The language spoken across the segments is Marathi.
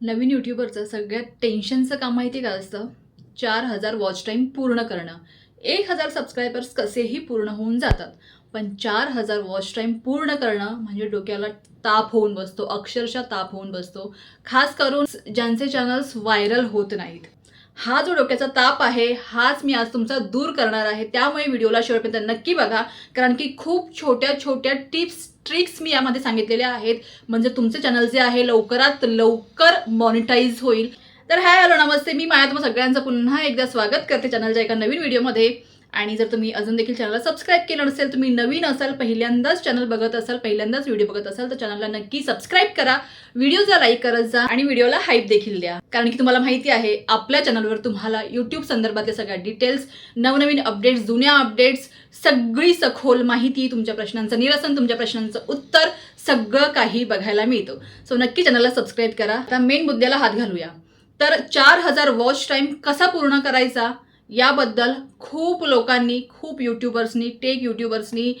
नवीन यूट्यूबरचं सगळ्यात टेन्शनचं काम माहिती काय असतं? चार हजार वॉच टाईम पूर्ण करणं. एक हजार सबस्क्रायबर्स कसेही पूर्ण होऊन जातात. पण चार हजार वॉच टाईम पूर्ण करणं म्हणजे डोक्याला ताप होऊन बसतो अक्षरशः ताप होऊन बसतो. खास करून ज्यांचे चॅनल्स व्हायरल होत नाहीत. हा जो डोक्याचा ताप आहे हाच मी आज तुमचा दूर करणार आहे. त्यामुळे व्हिडिओला शेवटपर्यंत नक्की बघा. कारण की खूप छोट्या छोट्या टिप्स ट्रिक्स मी यामध्ये सांगितलेल्या आहेत. म्हणजे तुमचे चॅनल जे आहे लवकरात लवकर मॉनिटाईज होईल. तर हाय हॅलो नमस्ते. मी माया तुम्हाला सगळ्यांचं पुन्हा एकदा स्वागत करते चॅनलच्या एका नवीन व्हिडिओमध्ये. आणि जर तुम्ही अजून देखील चॅनलला सबस्क्राईब केलं नसेल तुम्ही नवीन असाल पहिल्यांदाच चॅनल बघत असाल पहिल्यांदाच व्हिडिओ बघत असाल तर चॅनलला नक्की सबस्क्राईब करा. व्हिडिओचा लाईक करत जा आणि व्हिडिओला हाईप देखील द्या. कारण की तुम्हाला माहिती आहे आपल्या चॅनलवर तुम्हाला यूट्यूब संदर्भातल्या सगळ्या डिटेल्स नवनवीन अपडेट्स जुन्या अपडेट्स सगळी सखोल माहिती तुमच्या प्रश्नांचं निरसन तुमच्या प्रश्नांचं उत्तर सगळं काही बघायला मिळतं. सो नक्की चॅनलला सबस्क्राईब करा. आता मेन मुद्द्याला हात घालूया. तर चार हजार वॉच टाईम कसा पूर्ण करायचा? याबद्दल खूप लोकांनी खूप यूट्यूबर्सनी टेक यूट्यूबर्सनी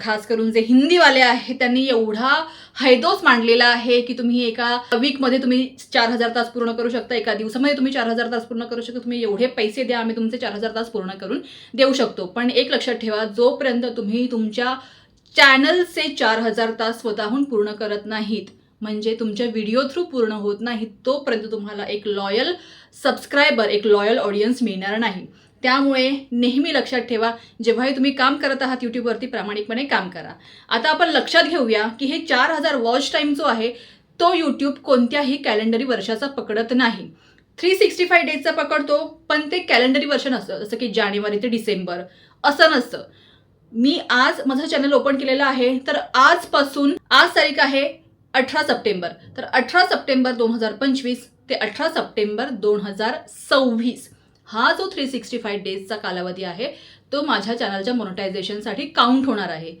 खास करून जे हिंदीवाले आहेत त्यांनी एवढा हैदोस मांडलेला आहे की तुम्ही एका वीकमध्ये तुम्ही चार हजार तास पूर्ण करू शकता एका दिवसामध्ये तुम्ही चार हजार तास पूर्ण करू शकता तुम्ही एवढे पैसे द्या आम्ही तुमचे चार हजार तास पूर्ण करून देऊ शकतो. पण एक लक्षात ठेवा जोपर्यंत तुम्ही तुमच्या चॅनलचे चार हजार तास स्वतःहून पूर्ण करत नाहीत म्हणजे तुमच्या व्हिडिओ थ्रू पूर्ण होत नाही तोपर्यंत तुम्हाला एक लॉयल सबस्क्रायबर एक लॉयल ऑडियन्स मिळणार नाही. त्यामुळे नेहमी लक्षात ठेवा जेव्हाही तुम्ही काम करत आहात यूट्यूबवरती प्रामाणिकपणे काम करा. आता आपण लक्षात घेऊया की हे चार हजार वॉच टाईम जो आहे तो यूट्यूब कोणत्याही कॅलेंडरी वर्षाचा पकडत नाही. थ्री सिक्स्टी फाय डेजचा पकडतो पण ते कॅलेंडरी वर्ष नसतं. जसं की जानेवारी ते डिसेंबर असं नसतं. मी आज माझं चॅनल ओपन केलेलं आहे तर आजपासून आज तारीख आहे अठरा सप्टेंबर. तर अठरा सप्टेंबर दोन हजार पंचवीस ते अठरा सप्टेंबर दोन हजार सव्वीस हा जो थ्री सिक्स्टी फाय डेजचा कालावधी आहे तो माझ्या चॅनलच्या मोनोटायझेशनसाठी काउंट होणार आहे.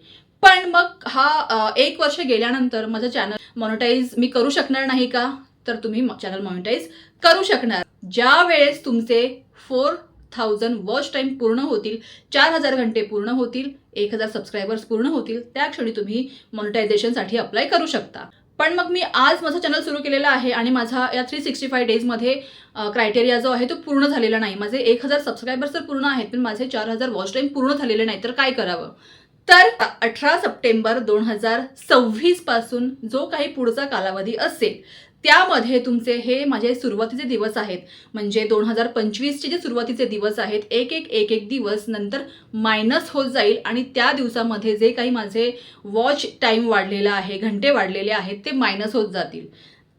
पण मग हा एक वर्ष गेल्यानंतर माझं चॅनल मॉनिटाईज मी करू शकणार नाही का? तर तुम्ही चॅनल मॉनिटाईज करू शकणार. ज्या वेळेस तुमचे फोर थाउजंड वॉच टाईम पूर्ण होतील चार हजार घंटे पूर्ण होतील एक हजार सबस्क्रायबर्स पूर्ण होतील त्या क्षणी तुम्ही मॉनिटायझेशनसाठी अप्लाय करू शकता. पण मग मी आज माझं चॅनल सुरू केलेलं आहे आणि माझा या थ्री सिक्स्टी फाय डेजमध्ये क्रायटेरिया जो आहे तो पूर्ण झालेला नाही. माझे एक हजार सबस्क्रायबर्स तर पूर्ण आहेत पण माझे चार हजार वॉच टाईम पूर्ण झालेले नाही तर काय करावं? तर अठरा सप्टेंबर दोन हजार सव्वीसपासून जो काही पुढचा कालावधी असेल त्यामध्ये तुमचे हे माझे सुरुवातीचे दिवस आहेत. म्हणजे दोन हजार पंचवीसचे जे सुरुवातीचे दिवस आहेत एक एक एक एक दिवस नंतर मायनस होत जाईल आणि त्या दिवसामध्ये जे काही माझे वॉच टाईम वाढलेला आहे घंटे वाढलेले आहेत ते मायनस होत जातील.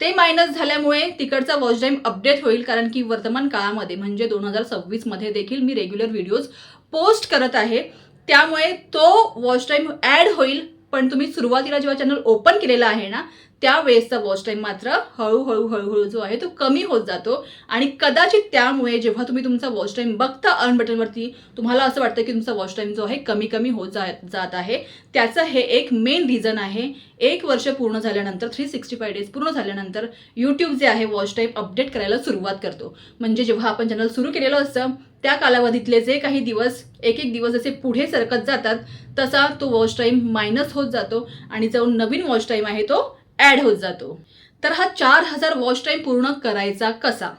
ते मायनस झाल्यामुळे तिकडचा वॉच टाईम अपडेट होईल कारण की वर्तमान काळामध्ये म्हणजे दोन हजार सव्वीसमध्ये देखील मी रेग्युलर व्हिडिओज पोस्ट करत आहे. त्यामुळे तो वॉच टाईम ॲड होईल. पण तुम्ही सुरुवातीला जेव्हा चॅनल ओपन केलेला आहे ना त्यावेळेसचा वॉच टाईम मात्र हळूहळू हळूहळू जो आहे तो कमी होत जातो. आणि कदाचित त्यामुळे जेव्हा तुम्ही तुमचा वॉच टाईम बघता अर्न बटनवरती तुम्हाला असं वाटतं की तुमचा वॉच टाईम जो आहे कमी कमी होत जा जात आहे. त्याचं हे एक मेन रिझन आहे. एक वर्ष पूर्ण झाल्यानंतर थ्री सिक्स्टी फाय डेज पूर्ण झाल्यानंतर यूट्यूब जे आहे वॉच टाईम अपडेट करायला सुरुवात करतो. म्हणजे जेव्हा आपण चॅनल सुरू केलेलं असतं त्या कालावधीतले जे काही दिवस एक एक दिवस जसे पुढे सरकत जातात तसा तो वॉच टाईम मायनस होत जातो. आणि जो नवीन वॉच टाईम आहे तो ॲड होत जातो. तर हा चार हजार वॉच टाईम पूर्ण करायचा कसा?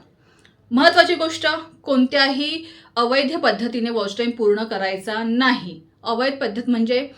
महत्त्वाची गोष्ट कोणत्याही अवैध पद्धतीने वॉच टाईम पूर्ण करायचा नाही. अवैध पद्धत म्हणजे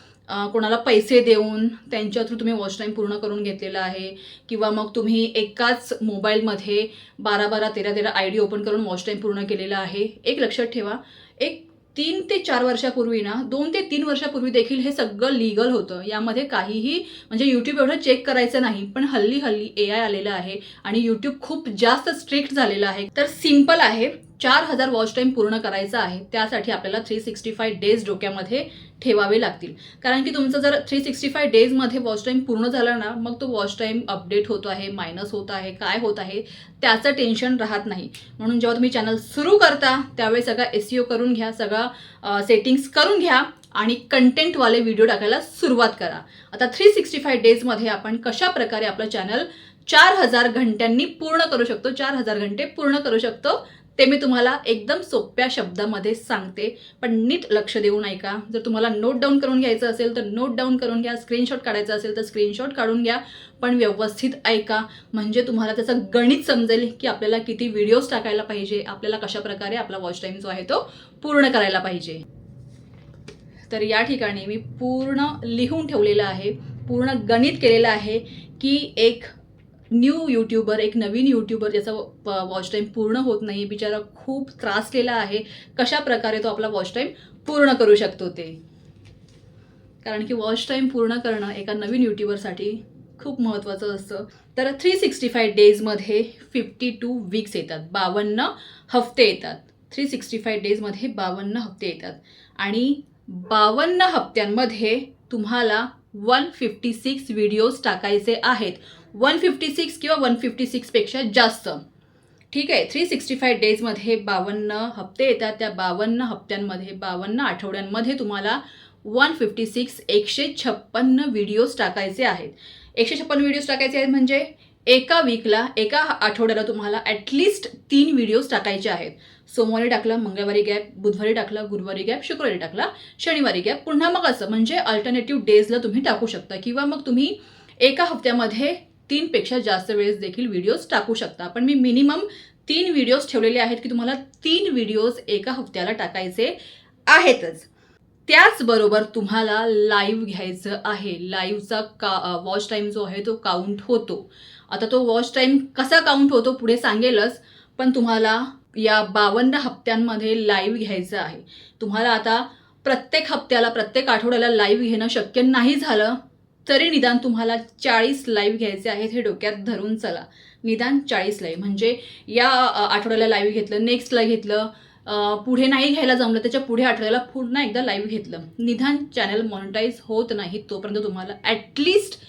कोणाला पैसे देऊन त्यांच्या थ्रू तुम्ही वॉच टाईम पूर्ण करून घेतलेला आहे किंवा मग तुम्ही एकाच मोबाईलमध्ये बारा बारा तेरा तेरा आय डी ओपन करून वॉच टाईम पूर्ण केलेला आहे. एक लक्षात ठेवा एक तीन ते चार वर्षापूर्वी ना दोन ते तीन वर्षापूर्वी देखील हे सगळं लिगल होतं. यामध्ये काहीही म्हणजे यूट्यूब एवढं चेक करायचं नाही पण हल्ली हल्ली ए आय आलेलं आहे आणि यूट्यूब खूप जास्त स्ट्रिक्ट झालेलं आहे. तर सिंपल आहे. चार हजार वॉच टाईम पूर्ण करायचा आहे त्यासाठी आपल्याला थ्री सिक्स्टी फाय डेज डोक्यामध्ये ठेवावे लागतील. कारण की तुमचं जर थ्री सिक्स्टी फाय डेजमध्ये वॉच टाईम पूर्ण झाला ना मग तो वॉच टाईम अपडेट होतो आहे मायनस होत आहे काय होत आहे त्याचं टेन्शन राहत नाही. म्हणून जेव्हा तुम्ही चॅनल सुरू करता त्यावेळी सगळा एस करून घ्या सगळा सेटिंग्स करून घ्या आणि कंटेंटवाले व्हिडिओ टाकायला सुरुवात करा. आता थ्री सिक्स्टी फाय डेजमध्ये आपण कशा प्रकारे आपलं चॅनल चार हजार घंट्यांनी पूर्ण करू शकतो चार हजार घंटे पूर्ण करू शकतो ते मी तुम्हाला एकदम सोप्या शब्दामध्ये सांगते. पण नीट लक्ष देऊन ऐका जर तुम्हाला नोट डाऊन करून घ्यायचं असेल तर नोट डाऊन करून घ्या. स्क्रीनशॉट काढायचा असेल तर स्क्रीनशॉट काढून घ्या. पण व्यवस्थित ऐका. म्हणजे तुम्हाला त्याचं गणित समजेल की आपल्याला किती व्हिडिओज टाकायला पाहिजे आपल्याला कशा प्रकारे आपला वॉच टाईम जो आहे तो पूर्ण करायला पाहिजे. तर या ठिकाणी मी पूर्ण लिहून ठेवलेलं आहे पूर्ण गणित केलेलं आहे की एक न्यू यूट्यूबर एक नवीन यूट्यूबर ज्याचा वॉच टाईम पूर्ण होत नाही बिचारा खूप त्रासलेला आहे कशा प्रकारे तो आपला वॉच टाईम पूर्ण करू शकतो ते? कारण की वॉच टाईम पूर्ण करणं एका नवीन यूट्यूबरसाठी खूप महत्त्वाचं असतं. तर थ्री सिक्स्टी फाय डेजमध्ये फिफ्टी टू वीक्स येतात बावन्न हफ्ते येतात. थ्री सिक्स्टी फाय डेजमध्ये बावन्न हफ्ते येतात. आणि बावन्न हप्त्यांमध्ये तुम्हाला वन फिफ्टी सिक्स व्हिडिओज टाकायचे आहेत. वन फिफ्टी सिक्स किंवा वन फिफ्टी सिक्सपेक्षा जास्त. ठीक आहे? थ्री सिक्स्टी फाय डेजमध्ये बावन्न हप्ते येतात. त्या बावन्न हप्त्यांमध्ये बावन्न आठवड्यांमध्ये तुम्हाला वन फिफ्टी सिक्स एकशे छप्पन्न व्हिडिओज टाकायचे आहेत. एकशे छप्पन्न व्हिडिओज टाकायचे आहेत म्हणजे एका वीकला एका आठवड्याला तुम्हाला ॲटलिस्ट तीन व्हिडिओज टाकायचे आहेत. सोमवारी टाकला मंगळवारी गॅप बुधवारी टाकला गुरुवारी गॅप शुक्रवारी टाकला शनिवारी गॅप पुन्हा मग असं म्हणजे अल्टरनेटिव्ह डेजला तुम्ही टाकू शकता. किंवा मग तुम्ही एका हप्त्यामध्ये तीनपेक्षा जास्त वेळेस देखील व्हिडिओज टाकू शकता. पण मी मिनिमम तीन व्हिडिओज ठेवलेले आहेत की तुम्हाला तीन व्हिडिओज एका हप्त्याला टाकायचे आहेतच. त्याचबरोबर तुम्हाला लाईव्ह घ्यायचं आहे. लाईव्हचा का वॉच टाईम जो आहे तो काउंट होतो. आता तो वॉच टाईम कसा काउंट होतो पुढे सांगेलच पण तुम्हाला या बावन्न हप्त्यांमध्ये लाईव्ह घ्यायचं आहे. तुम्हाला आता प्रत्येक हप्त्याला प्रत्येक आठवड्याला लाईव्ह घेणं शक्य नाही झालं तरी निदान तुम्हाला चाळीस लाईव्ह घ्यायचे आहेत हे डोक्यात धरून चला. निदान चाळीस लाईव्ह म्हणजे या आठवड्याला लाईव्ह घेतलं नेक्स्टला घेतलं पुढे नाही घ्यायला जमलं त्याच्या पुढे आठवड्याला पुन्हा एकदा लाईव्ह घेतलं. निदान चॅनल मॉनिटाईज होत नाही तोपर्यंत तुम्हाला ॲटलिस्ट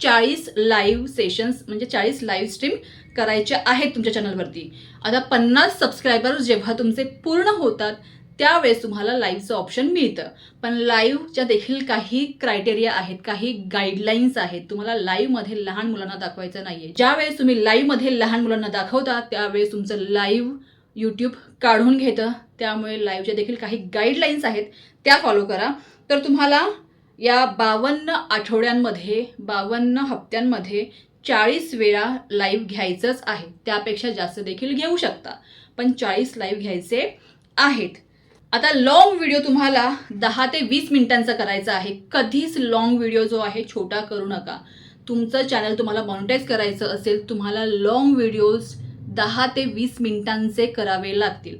चाळीस लाईव्ह सेशन्स म्हणजे चाळीस लाईव्ह स्ट्रीम करायच्या आहेत तुमच्या चॅनलवरती आता पन्नास सबस्क्रायबर्स जेव्हा तुमचे पूर्ण होतात त्यावेळेस तुम्हाला लाईव्हचं ऑप्शन मिळतं. पण लाईव्हच्या देखील काही क्रायटेरिया आहेत काही गाईडलाईन्स आहेत. तुम्हाला लाईव्हमध्ये लहान मुलांना दाखवायचं नाहीये. ज्यावेळेस तुम्ही लाईव्हमध्ये लहान मुलांना दाखवता त्यावेळेस तुमचं लाईव्ह यूट्यूब काढून घेतं. त्यामुळे लाईव्हच्या देखील काही गाईडलाईन्स आहेत त्या फॉलो करा. तर तुम्हाला या बावन्न आठवड्यांमध्ये बावन्न हप्त्यांमध्ये चाळीस वेळा लाईव्ह घ्यायचंच आहे. त्यापेक्षा जास्त देखील घेऊ शकता. पण चाळीस लाईव्ह घ्यायचे आहेत. आता लॉंग व्हिडिओ तुम्हाला दहा ते वीस मिनिटांचा करायचा आहे. कधीच लॉंग व्हिडिओ जो आहे छोटा करू नका. तुमचं चॅनल तुम्हाला मॉनिटाईज करायचं असेल तुम्हाला लॉंग व्हिडिओज दहा ते वीस मिनिटांचे करावे लागतील.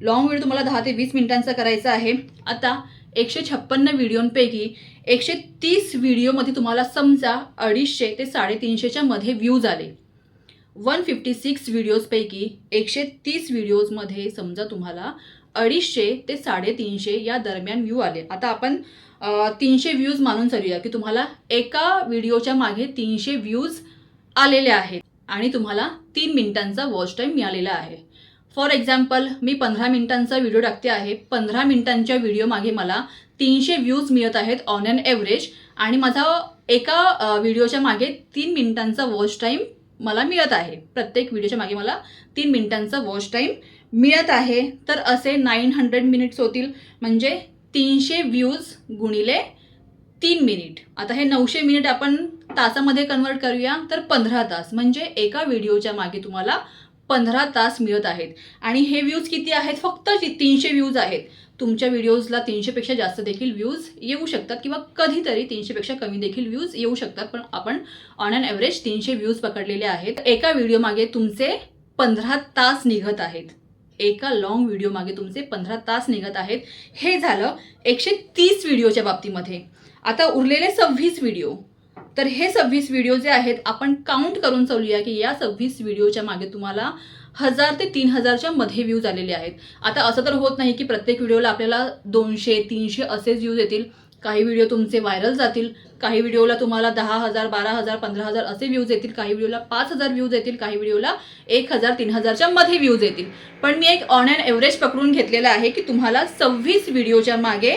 लॉंग व्हिडिओ तुम्हाला दहा ते वीस मिनिटांचा करायचा आहे. आता एकशे छप्पन्न व्हिडिओंपैकी एकशे तीस व्हिडिओमध्ये तुम्हाला समजा अडीचशे ते साडेतीनशेच्या मध्ये व्ह्यूज आले वन फिफ्टी सिक्स व्हिडिओजपैकी एकशे तीस व्हिडिओजमध्ये समजा तुम्हाला अडीचशे ते साडेतीनशे या दरम्यान व्ह्यू आले. आता आपण तीनशे व्ह्यूज मानून चालूया की तुम्हाला एका व्हिडिओच्या मागे तीनशे व्ह्यूज आलेले आहेत आणि तुम्हाला तीन मिनिटांचा वॉच टाईम मिळालेला आहे. फॉर एक्झाम्पल मी पंधरा मिनिटांचा व्हिडिओ टाकते आहे. पंधरा मिनिटांच्या व्हिडिओमागे मला तीनशे व्ह्यूज मिळत आहेत ऑन अन ॲव्हरेज आणि माझा एका व्हिडिओच्या मागे तीन मिनिटांचा वॉच टाईम मला मिळत आहे. प्रत्येक व्हिडिओच्या मागे मला तीन मिनिटांचा वॉच टाईम मिळत आहे तर असे नाईन हंड्रेड मिनिट्स होतील. म्हणजे तीनशे व्ह्यूज गुणिले तीन मिनिट आता हे नऊशे मिनिट आपण तासामध्ये कन्वर्ट करूया तर पंधरा तास. म्हणजे एका व्हिडिओच्या मागे तुम्हाला पंधरा तास मिळत आहेत. आणि हे व्ह्यूज किती आहेत? फक्त जी- तीनशे व्ह्यूज आहेत. तुमच्या व्हिडिओजला तीनशेपेक्षा जास्त देखील व्ह्यूज येऊ शकतात किंवा कधीतरी तीनशेपेक्षा कमी देखील व्ह्यूज येऊ शकतात. पण आपण ऑन अँड ॲव्हरेज तीनशे व्ह्यूज पकडलेले आहेत. एका व्हिडिओ मागे तुमचे पंधरा तास निघत आहेत. एका लॉंग व्हिडिओ मागे तुमचे पंधरा तास निघत आहेत. हे झालं एकशे तीस व्हिडिओच्या बाबतीमध्ये. आता उरलेले सव्वीस व्हिडिओ तर हे सव्वीस व्हिडिओ जे आहेत आपण काउंट करून चालूया की या सव्वीस व्हिडिओच्या मागे तुम्हाला हजार ते तीन हजारच्या मध्ये व्ह्यूज आलेले आहेत. आता असं तर होत नाही की प्रत्येक व्हिडिओला आपल्याला दोनशे तीनशे असेच व्ह्यूज येतील. काही व्हिडिओ तुमचे व्हायरल जातील काही व्हिडिओला तुम्हाला दहा हजार बारा हजार पंधरा हजार असे व्ह्यूज येतील काही व्हिडिओला पाच हजार व्ह्यूज येतील काही व्हिडिओला एक हजार तीन हजारच्या मध्ये व्ह्यूज येतील. पण मी एक ऑन अँड एव्हरेज पकडून घेतलेला आहे की तुम्हाला सव्वीस व्हिडिओच्या मागे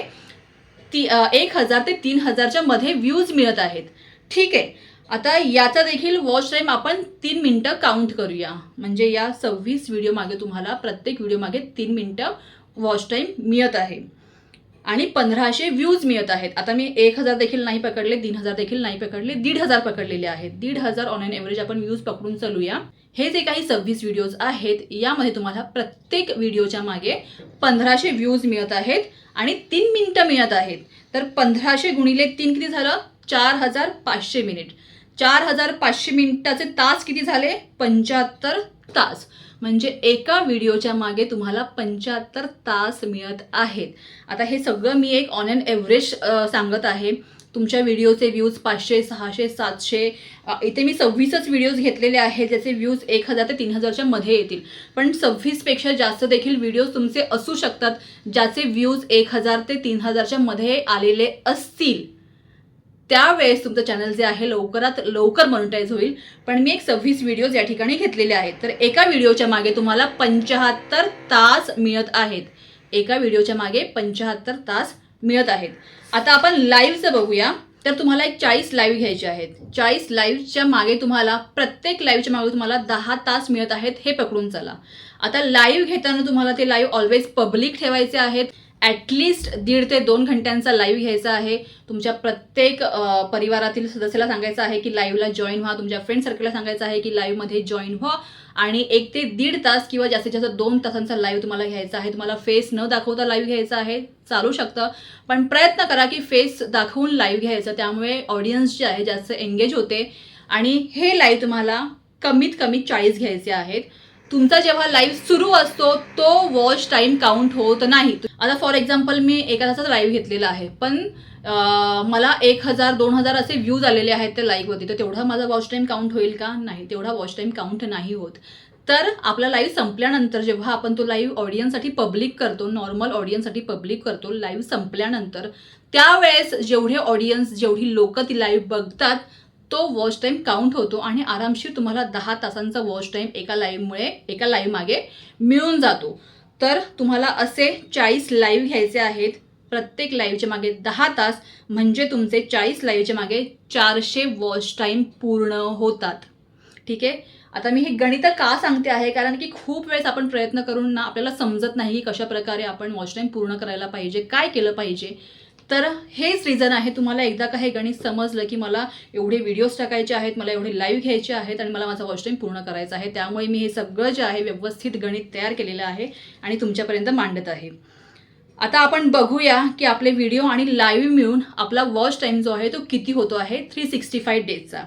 ती एक हजार ते तीन हजारच्या मध्ये व्ह्यूज मिळत आहेत. ठीक आहे. आता याचा देखील वॉच टाईम आपण तीन मिनटं काउंट करूया. म्हणजे या सव्वीस व्हिडिओ मागे तुम्हाला प्रत्येक व्हिडिओ मागे तीन मिनटं वॉच टाईम मिळत आहे. आणि पंधराशे व्ह्यूज मिळत आहेत. आता मी एक हजार देखील नाही पकडले तीन हजार देखील नाही पकडले दीड हजार पकडलेले आहेत. दीड हजार ऑन एन एव्हरेज आपण व्ह्यूज पकडून चालूया. हे जे काही सव्वीस व्हिडिओज आहेत यामध्ये तुम्हाला प्रत्येक व्हिडिओच्या मागे पंधराशे व्ह्यूज मिळत आहेत आणि तीन मिनिटं मिळत आहेत. तर पंधराशे गुणिले तीन किती झालं? चार हजार पाचशे मिनिट चार हजार पाचशे मिनिटाचे तास किती झाले? पंच्याहत्तर तास. म्हणजे एका व्हिडिओच्या मागे तुम्हाला पंच्याहत्तर तास मिळत आहेत. आता हे सगळं मी एक ऑन अन एव्हरेज सांगत आहे. तुमच्या व्हिडिओचे व्ह्यूज पाचशे सहाशे सातशे इथे मी सव्वीसच व्हिडिओज घेतलेले आहेत ज्याचे व्ह्यूज एक हजार ते तीन हजारच्या मध्ये येतील. पण सव्वीसपेक्षा जास्त देखील व्हिडिओज तुमचे असू शकतात ज्याचे व्ह्यूज एक हजार ते तीन हजारच्या मध्ये आलेले असतील. त्यावेळेस तुमचं चॅनल जे आहे लवकरात लवकर मॉनिटाईज होईल. पण मी एक सव्वीस व्हिडिओज या ठिकाणी घेतलेले आहेत. तर एका व्हिडिओच्या मागे तुम्हाला पंचाहत्तर तास मिळत आहेत. एका व्हिडिओच्या मागे पंच्याहत्तर तास मिळत आहेत. आता आपण लाईव्हचं बघूया. तर तुम्हाला एक चाळीस लाईव्ह घ्यायचे आहेत. चाळीस लाईव्हच्या मागे तुम्हाला प्रत्येक लाईव्हच्या मागे तुम्हाला दहा तास मिळत आहेत. हे पकडून चला. आता लाईव्ह घेताना तुम्हाला ते लाईव्ह ऑलवेज पब्लिक ठेवायचे आहेत. ॲटलिस्ट दीड ते दोन घंट्यांचा लाईव्ह घ्यायचा आहे. तुमच्या प्रत्येक परिवारातील सदस्याला सांगायचं आहे की लाईव्हला जॉईन व्हा. तुमच्या फ्रेंड सर्कलला सांगायचं आहे की लाईव्हमध्ये जॉईन व्हा. आणि एक ते दीड तास किंवा जास्तीत जास्त दोन तासांचा लाईव्ह तुम्हाला घ्यायचा आहे. तुम्हाला फेस न दाखवता लाईव्ह घ्यायचा आहे. चालू शकतं. पण प्रयत्न करा की फेस दाखवून लाईव्ह घ्यायचं. त्यामुळे ऑडियन्स जे आहे जास्त एंगेज होते. आणि हे लाईव्ह तुम्हाला कमीत कमी चाळीस घ्यायचे आहेत. तुमचा जेव्हा लाईव्ह सुरू असतो तो वॉच टाईम काउंट होत नाही. आता फॉर एक्झाम्पल मी एका तासाचा लाईव्ह घेतलेला आहे. पण मला एक हजार दोन हजार असे व्ह्यूज आलेले आहेत त्या लाईव्हवरती तर तेवढा माझा वॉच टाईम काउंट होईल का? नाही. तेवढा वॉच टाईम काउंट नाही होत. तर आपला लाईव्ह संपल्यानंतर जेव्हा आपण तो लाईव्ह ऑडियन्ससाठी पब्लिक करतो नॉर्मल ऑडियन्ससाठी पब्लिक करतो लाईव्ह संपल्यानंतर त्यावेळेस जेवढे ऑडियन्स जेवढी लोक ती लाईव्ह बघतात तो वॉच टाईम काउंट होतो आणि आरामशीर तुम्हाला दहा तासांचा वॉच टाईम एका लाईव्हमुळे एका लाईव्ह मागे मिळून जातो. तर तुम्हाला असे चाळीस लाईव्ह घ्यायचे आहेत. प्रत्येक लाईव्हच्या मागे दहा तास म्हणजे तुमचे चाळीस लाईव्हच्या मागे चारशे वॉच टाईम पूर्ण होतात. ठीक आहे? आता मी हे गणित का सांगते आहे? कारण की खूप वेळेस आपण प्रयत्न करून ना आपल्याला समजत नाही की कशाप्रकारे आपण वॉच टाईम पूर्ण करायला पाहिजे काय केलं पाहिजे. तर हेच रिझन आहे. तुम्हाला एकदा का हे गणित समजलं की मला एवढे व्हिडिओज टाकायचे आहेत मला एवढे लाईव्ह घ्यायचे आहेत आणि मला माझा वॉच टाईम पूर्ण करायचा आहे. त्यामुळे मी हे सगळं जे आहे व्यवस्थित गणित तयार केलेलं आहे आणि तुमच्यापर्यंत मांडत आहे. आता आपण बघूया की आपले व्हिडिओ आणि लाईव्ह मिळून आपला वॉच टाईम जो आहे तो किती होतो आहे? थ्री सिक्स्टी फाय डेजचा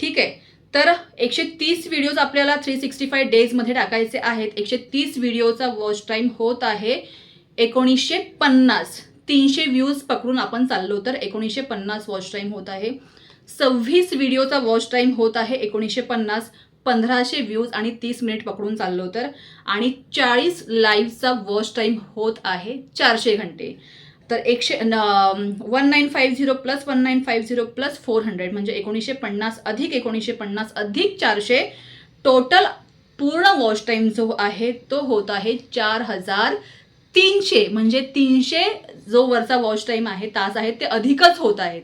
ठीक आहे? तर एकशे तीस व्हिडिओज आपल्याला थ्री सिक्स्टी फाय डेजमध्ये टाकायचे आहेत. एकशे तीस व्हिडिओचा वॉच टाईम होत आहे एकोणीसशे पन्नास. तीनशे व्ह्यूज पकडून आपण चाललो तर एकोणीसशे पन्नास वॉच टाईम होत आहे. सव्वीस व्हिडिओचा वॉच टाईम होत आहे एकोणीसशे पन्नास पंधराशे व्ह्यूज आणि तीस मिनिट पकडून चाललो तर. आणि चाळीस लाईव्हचा वॉच टाईम होत आहे चारशे घंटे. तर एकशे one nine five zero plus one nine five zero plus four hundred म्हणजे एकोणीसशे पन्नास अधिक एकोणीसशे पन्नास अधिक चारशे टोटल पूर्ण वॉच टाईम जो आहे तो होत आहे चार हजार तीनशे म्हणजे तीनशे जो वरचा वॉच टाईम आहे तास आहेत ते अधिकच होत आहेत.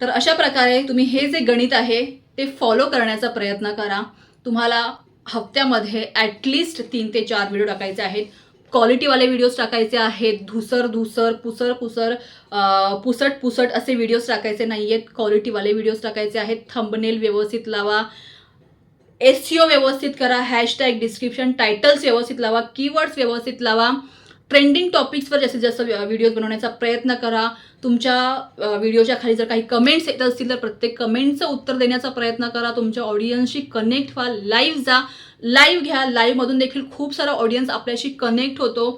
तर अशा प्रकारे तुम्ही हे जे गणित आहे ते फॉलो करण्याचा प्रयत्न करा. तुम्हाला हप्त्यामध्ये ॲटलिस्ट तीन ते चार व्हिडिओ टाकायचे आहेत. क्वालिटीवाले व्हिडिओज टाकायचे आहेत. धुसर धुसर पुसर पुसर पुसट पुसट असे व्हिडिओज टाकायचे नाही आहेत क्वालिटीवाले व्हिडिओज टाकायचे आहेत. थंबनेल व्यवस्थित लावा. एस व्यवस्थित करा. हॅशटॅग डिस्क्रिप्शन टायटल्स व्यवस्थित लावा. कीवर्ड्स व्यवस्थित लावा. ट्रेंडिंग टॉपिक्सवर जास्तीत जास्त व्हिडिओज बनवण्याचा प्रयत्न करा तुमच्या व्हिडिओच्या खाली जर काही कमेंट्स येत असतील तर प्रत्येक कमेंटचं उत्तर देण्याचा प्रयत्न करा. तुमच्या ऑडियन्सशी कनेक्ट व्हा लाईव्ह जा. लाईव्ह घ्या. लाईव्हमधून देखील खूप सारा ऑडियन्स आपल्याशी कनेक्ट होतो.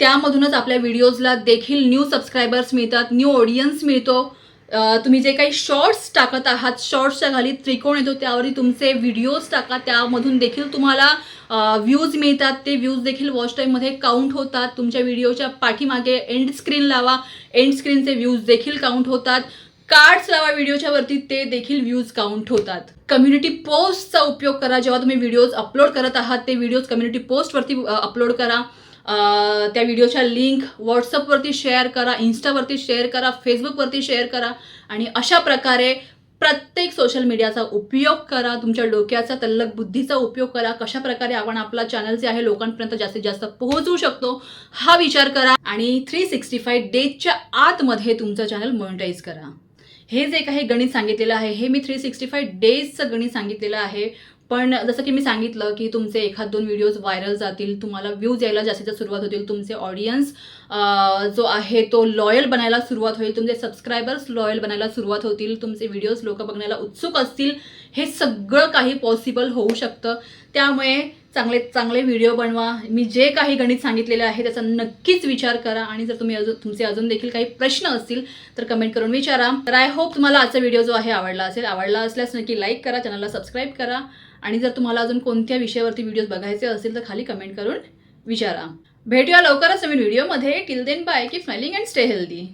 त्यामधूनच आपल्या व्हिडिओजला देखील न्यू सबस्क्रायबर्स मिळतात न्यू ऑडियन्स मिळतो. तुम्ही जे काही शॉर्ट्स टाकत आहात शॉर्ट्सच्या खाली त्रिकोण येतो त्यावरती तुमचे व्हिडिओज टाका. त्यामधून देखील तुम्हाला व्ह्यूज मिळतात. ते व्ह्यूज देखील वॉच टाईममध्ये काउंट होतात. तुमच्या व्हिडिओच्या पाठीमागे एंड स्क्रीन लावा. एंड स्क्रीनचे व्ह्यूज देखील काउंट होतात. कार्ड्स लावा व्हिडिओच्या वरती. ते देखील व्ह्यूज काउंट होतात. कम्युनिटी पोस्टचा उपयोग करा. जेव्हा तुम्ही व्हिडिओज अपलोड करत आहात ते व्हिडिओज कम्युनिटी पोस्टवरती अपलोड करा. त्या व्हिडिओच्या लिंक व्हॉट्सअपवरती शेअर करा इन्स्टावरती शेअर करा फेसबुकवरती शेअर करा आणि अशा प्रकारे प्रत्येक सोशल मीडियाचा उपयोग करा तुमच्या डोक्याचा तल्लक बुद्धीचा उपयोग करा कशा प्रकारे आपण आपला चॅनल जे आहे लोकांपर्यंत जास्तीत जास्त पोहोचवू शकतो हा विचार करा आणि थ्री सिक्स्टी फाईव्ह डेजच्या आतमध्ये तुमचं चॅनल मॉनिटाईज करा. हे जे काही गणित सांगितलेलं आहे हे मी थ्री सिक्स्टी फाईव्ह डेजचं गणित सांगितलेलं आहे. पण जसं की मी सांगितलं की तुमचे एखाद दोन व्हिडिओज व्हायरल जातील तुम्हाला व्ह्यूज यायला जास्तीत जास्त सुरुवात होतील तुमचे ऑडियन्स जो आहे तो लॉयल बनायला सुरुवात होईल तुमचे सबस्क्रायबर्स लॉयल बनायला सुरुवात होतील तुमचे व्हिडिओज लोक बघण्याला उत्सुक असतील हे सगळं काही पॉसिबल होऊ शकतं. त्यामुळे चांगले चांगले व्हिडिओ बनवा. मी जे काही गणित सांगितलेलं आहे त्याचा नक्कीच विचार करा आणि जर तुम्ही अजून तुमचे अजून देखील काही प्रश्न असतील तर कमेंट करून विचारा. तर आय होप तुम्हाला आजचा व्हिडिओ जो आहे आवडला असेल आवडला असल्यास नक्की लाईक करा चॅनलला सबस्क्राईब करा. आणि जर तुम्हाला अजून कोणत्या विषयावरती व्हिडिओज बघायचे असतील तर खाली कमेंट करून विचारा. भेटूया लवकरच नवीन व्हिडिओमध्ये till then bye keep smiling and stay healthy